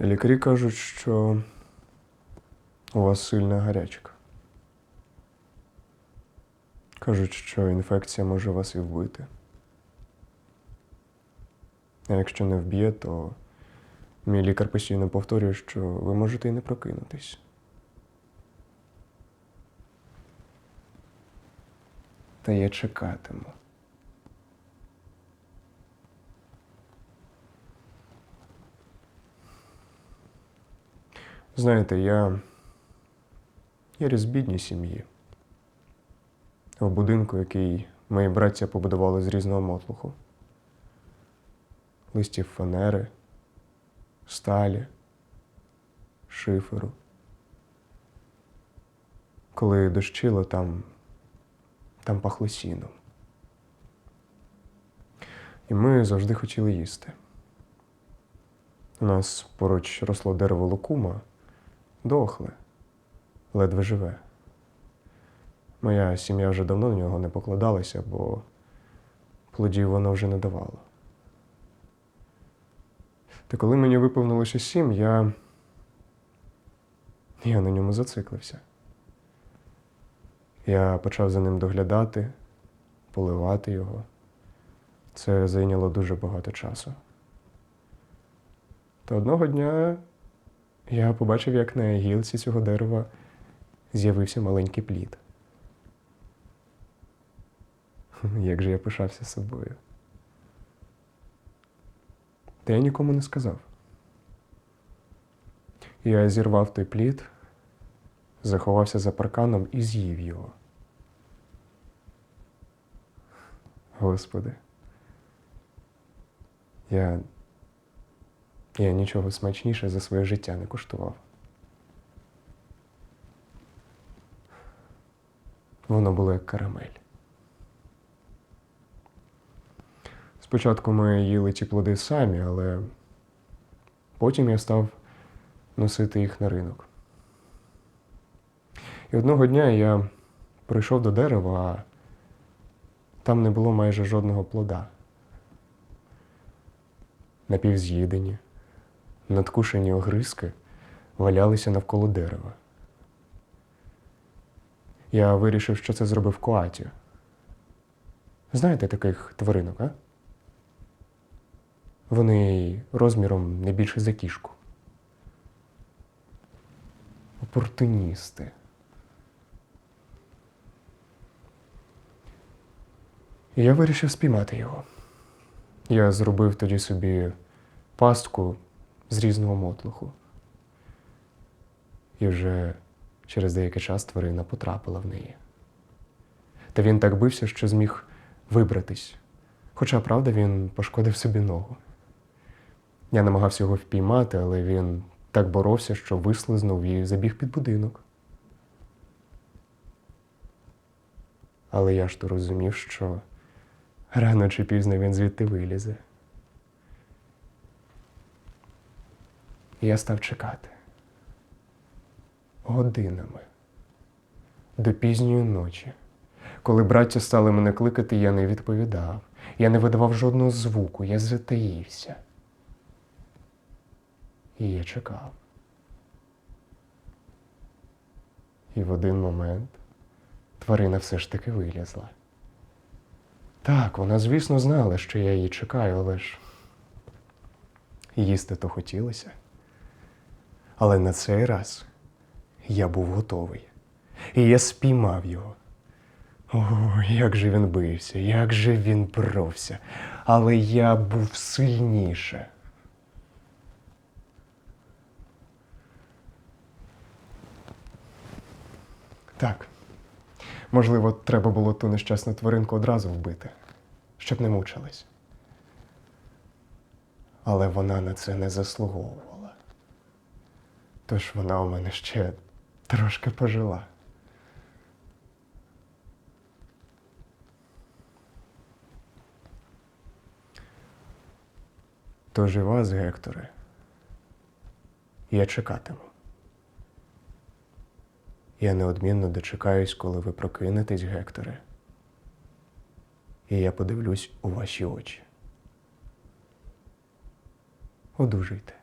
Лікарі кажуть, що у вас сильна гарячка. Кажуть, що інфекція може вас і вбити. А якщо не вб'є, то мій лікар постійно повторює, що ви можете і не прокинутись. Та я чекатиму. Знаєте, я. Я ріс бідній сім'ї. В будинку, який мої браття побудували з різного мотлуху. Листів фанери, сталі, шиферу. Коли дощило, там, там пахло сіном. І ми завжди хотіли їсти. У нас поруч росло дерево лукума, дохле, ледве живе. Моя сім'я вже давно на нього не покладалася, бо плодів воно вже не давало. Та коли мені виповнилося сім, я. я на ньому зациклився. Я почав за ним доглядати, поливати його. Це зайняло дуже багато часу. Та одного дня я побачив, як на гілці цього дерева з'явився маленький плід. Як же я пишався собою. Та я нікому не сказав. Я зірвав той плід, заховався за парканом і з'їв його. Господи. Я. Я нічого смачніше за своє життя не куштував. Воно було як карамель. Спочатку ми їли ті плоди самі, але потім я став носити їх на ринок. І одного дня я прийшов до дерева, а там не було майже жодного плода. Напівз'їдені, надкушені огризки валялися навколо дерева. Я вирішив, що це зробив Коаті. Знаєте таких тваринок, а? Вони розміром не більше за кішку. Опортуністи. Я вирішив спіймати його. Я зробив тоді собі пастку з різного мотлуху. І вже через деякий час тварина потрапила в неї. Та він так бився, що зміг вибратись. Хоча, правда, він пошкодив собі ногу. Я намагався його впіймати, але він так боровся, що вислизнув і забіг під будинок. Але я ж то розумів, що рано чи пізно він звідти вилізе. І я став чекати годинами до пізньої ночі. Коли браття стали мене кликати, я не відповідав. Я не видавав жодного звуку, я затаївся. І я чекав. І в один момент тварина все ж таки вилізла. Так, вона, звісно, знала, що я її чекаю, але ж їсти то хотілося. Але на цей раз я був готовий. І я спіймав його. О, як же він бився, як же він бровся. Але я був сильніше. Так. Можливо, треба було ту нещасну тваринку одразу вбити, щоб не мучилась. Але вона на це не заслуговувала. Тож вона у мене ще трошки пожила. Тож і вас, Гекторе, я чекатиму. Я неодмінно дочекаюсь, коли ви прокинетесь, Гекторе. І я подивлюсь у ваші очі. Одужуйте.